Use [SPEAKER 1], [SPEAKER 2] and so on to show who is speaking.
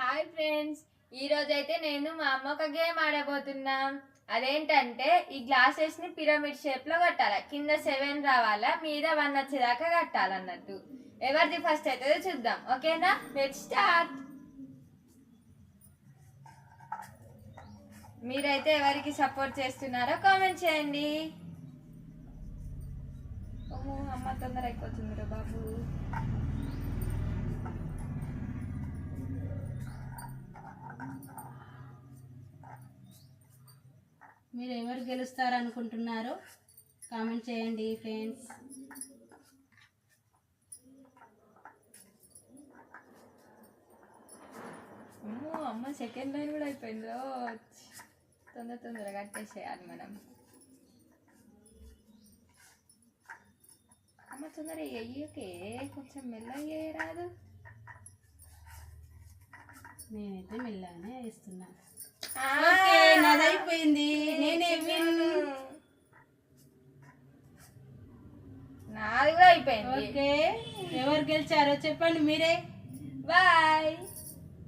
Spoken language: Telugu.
[SPEAKER 1] హాయ్ ఫ్రెండ్స్ ఈరోజు అయితే నేను మా అమ్మ ఒక గేమ్ ఆడబోతున్నా. అదేంటంటే ఈ గ్లాసెస్ని పిరమిడ్ షేప్లో కట్టాలి. కింద సెవెన్ రావాలా మీద వన్ వచ్చేదాకా కట్టాలన్నట్టు. ఎవరిది ఫస్ట్ అవుతుందో చూద్దాం. ఓకేనా? Let start. మీరైతే ఎవరికి సపోర్ట్ చేస్తున్నారో కామెంట్ చేయండి. అమ్మ తొందర అయిపోతుంది బాబు.
[SPEAKER 2] మీరు ఎవరు గెలుస్తారు అనుకుంటున్నారో కామెంట్ చేయండి ఫ్రెండ్స్
[SPEAKER 1] అమ్మో అమ్మ సెకండ్ లైన్ కూడా అయిపోయింది. తొందర తొందరగా కట్టేసేయాలి మనం. అమ్మ తొందర అయ్యకే కొంచెం మెల్లగా రాదు
[SPEAKER 2] నేనైతే మెల్లగానే వేస్తున్నా
[SPEAKER 1] ఆ,
[SPEAKER 2] ఓకే నాది అయిపోయింది నేనే విన్
[SPEAKER 1] నాది కూడా అయిపోయింది.
[SPEAKER 2] ఓకే. ఎవరు గెలిచారో చెప్పండి మీరే.
[SPEAKER 1] బాయ్.